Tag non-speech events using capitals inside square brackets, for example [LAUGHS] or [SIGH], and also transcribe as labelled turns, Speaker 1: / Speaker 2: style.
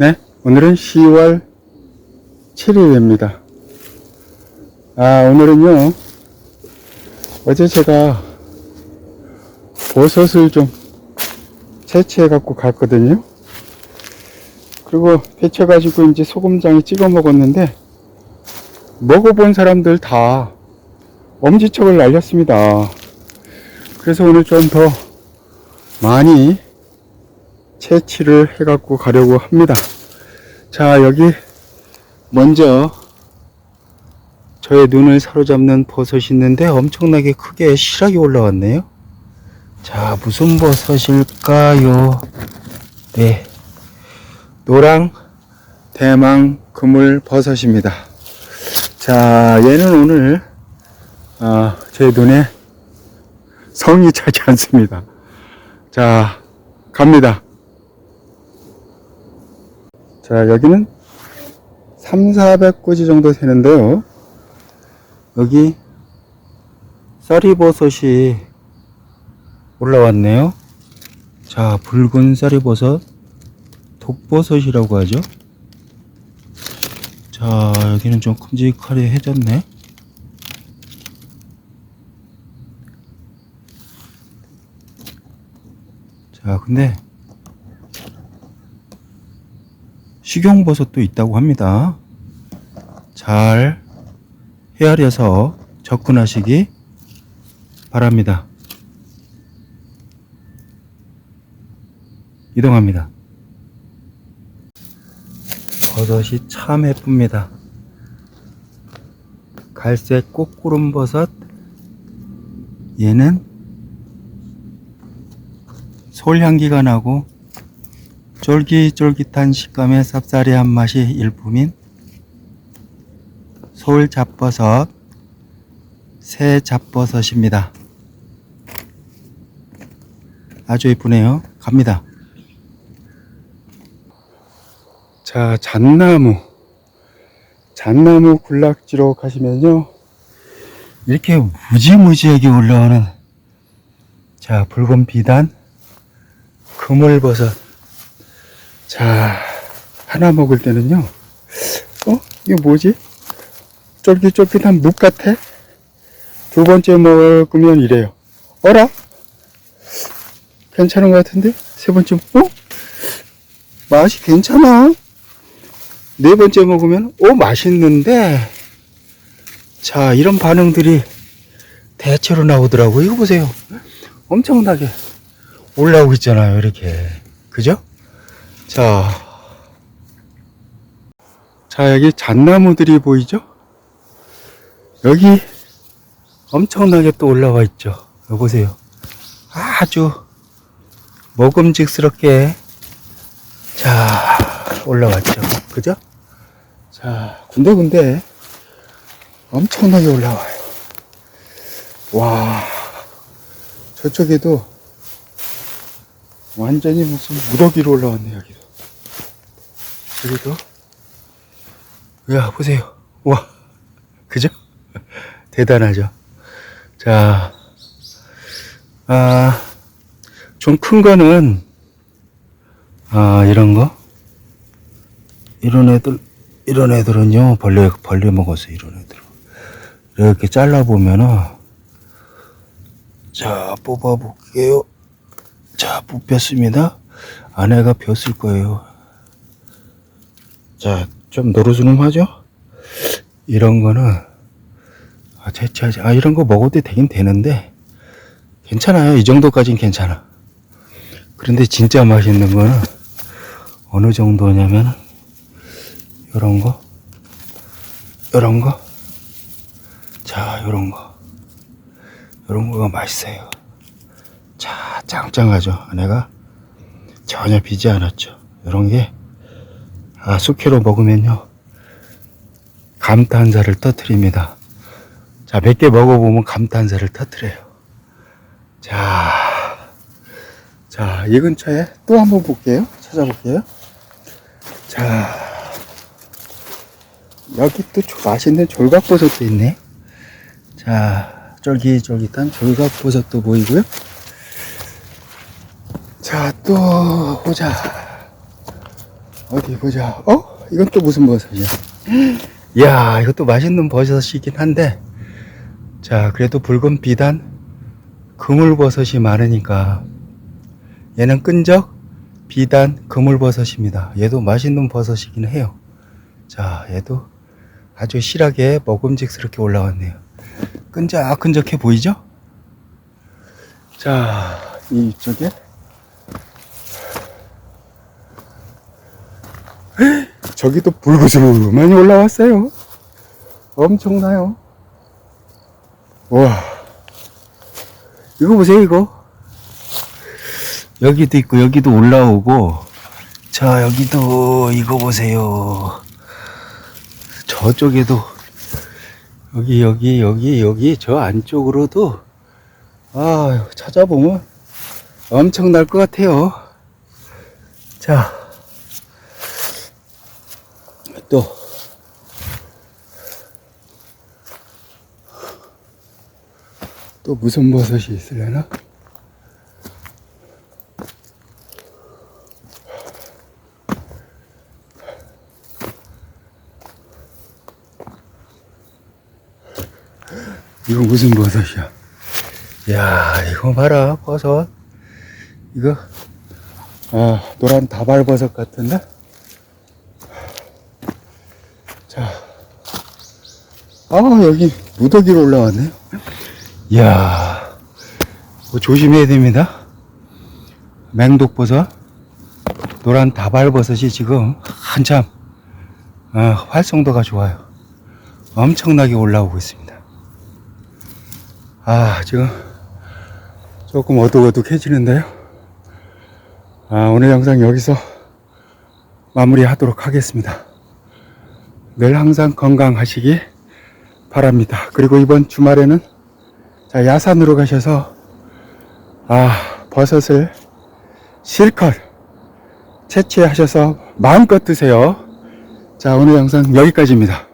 Speaker 1: 네, 오늘은 10월 7일입니다. 아, 오늘은요, 어제 제가 버섯을 좀 채취해 갖고 갔거든요. 그리고 데쳐 가지고 이제 소금장에 찍어 먹었는데, 먹어본 사람들 다 엄지척을 날렸습니다. 그래서 오늘 좀 더 많이 채취를 해갖고 가려고 합니다. 자, 여기 먼저 저의 눈을 사로잡는 버섯이 있는데 엄청나게 크게 실하게 올라왔네요. 자, 무슨 버섯일까요? 네. 노랑 대망 그물 버섯입니다. 자, 얘는 오늘 아, 제 눈에 성이 차지 않습니다. 자, 갑니다. 자, 여기는 3, 400꼬지 정도 되는데요. 여기 쌀이버섯이 올라왔네요. 자, 붉은 쌀이버섯, 독버섯이라고 하죠. 자, 여기는 좀 큼직하게 해졌네. 자, 근데 식용버섯도 있다고 합니다. 잘 헤아려서 접근하시기 바랍니다. 이동합니다. 버섯이 참 예쁩니다. 갈색 꽃구름 버섯. 얘는 솔 향기가 나고 쫄깃쫄깃한 식감의 쌉싸리한 맛이 일품인 서울 잡버섯, 새 잡버섯입니다. 아주 예쁘네요. 갑니다. 자, 잣나무. 잣나무 군락지로 가시면요. 이렇게 무지무지하게 올라오는 자, 붉은 비단, 그물버섯. 자, 하나 먹을 때는요. 어? 이게 뭐지? 쫄깃쫄깃한 묵 같아? 두 번째 먹으면 이래요. 어라? 괜찮은 것 같은데? 세 번째, 어? 맛이 괜찮아. 네 번째 먹으면, 오, 맛있는데? 자, 이런 반응들이 대체로 나오더라고요. 이거 보세요. 엄청나게 올라오고 있잖아요. 이렇게. 그죠? 자. 자, 여기 잣나무들이 보이죠? 여기 엄청나게 또 올라와 있죠. 여기 보세요. 아주 먹음직스럽게 자, 올라왔죠. 그죠? 자, 군데군데 엄청나게 올라와요. 와, 저쪽에도 완전히 무슨 무더기로 올라왔네, 여기도. 여기도. 야, 보세요. 와, 그죠? [LAUGHS] 대단하죠? 자, 아, 좀 큰 거는, 아, 이런 거? 이런 애들, 이런 애들은요, 벌레, 벌레 먹었어, 이런 애들. 이렇게 잘라 보면은, 자, 뽑아 볼게요. 자, 뽑혔습니다. 아내가 폈을 거예요. 자, 좀 노르스름하죠? 이런 거는, 아, 채취하지. 아, 이런 거 먹어도 되긴 되는데, 괜찮아요. 이 정도까진 괜찮아. 그런데 진짜 맛있는 거는, 어느 정도냐면, 요런 거, 요런 거, 자, 요런 거, 요런 거가 맛있어요. 자, 짱짱하죠. 아내가 전혀 비지 않았죠. 요런 게, 아, 숙회로 먹으면요. 감탄사를 터트립니다. 자, 몇 개 먹어보면 감탄사를 터트려요. 자, 자, 이 근처에 또 한번 볼게요. 찾아볼게요. 자, 여기 또 조- 맛있는 졸각버섯도 있네. 자, 쫄깃쫄깃한 졸각버섯도 보이고요. 자, 또 보자. 어디 보자. 어? 이건 또 무슨 버섯이야? [GASPS] 이야, 이것도 맛있는 버섯이긴 한데, 자, 그래도 붉은 비단, 그물버섯이 많으니까, 얘는 끈적, 비단, 그물버섯입니다. 얘도 맛있는 버섯이긴 해요. 자, 얘도 아주 실하게 먹음직스럽게 올라왔네요. 끈적끈적해 보이죠? 자, 이쪽에 저기도 불구스름하니 올라왔어요. 엄청나요. 와, 이거 보세요, 이거. 여기도 있고, 여기도 올라오고, 자, 여기도 이거 보세요. 저쪽에도, 여기, 여기, 여기, 여기, 저 안쪽으로도, 아, 찾아보면 엄청날 것 같아요. 자, 또 또 무슨 버섯이 있으려나? 이거 무슨 버섯이야? 야, 이거 봐라, 버섯. 이거, 아, 노란 다발버섯 같은데? 아, 여기 무더기로 올라왔네요. 이야, 이거 조심해야 됩니다. 맹독버섯, 노란 다발버섯이 지금 한참 아, 활성도가 좋아요. 엄청나게 올라오고 있습니다. 아, 지금 조금 어둑어둑해지는데요. 아, 오늘 영상 여기서 마무리하도록 하겠습니다. 늘 항상 건강하시기 바랍니다. 그리고 이번 주말에는 자, 야산으로 가셔서 아, 버섯을 실컷 채취하셔서 마음껏 드세요. 자, 오늘 영상 여기까지입니다.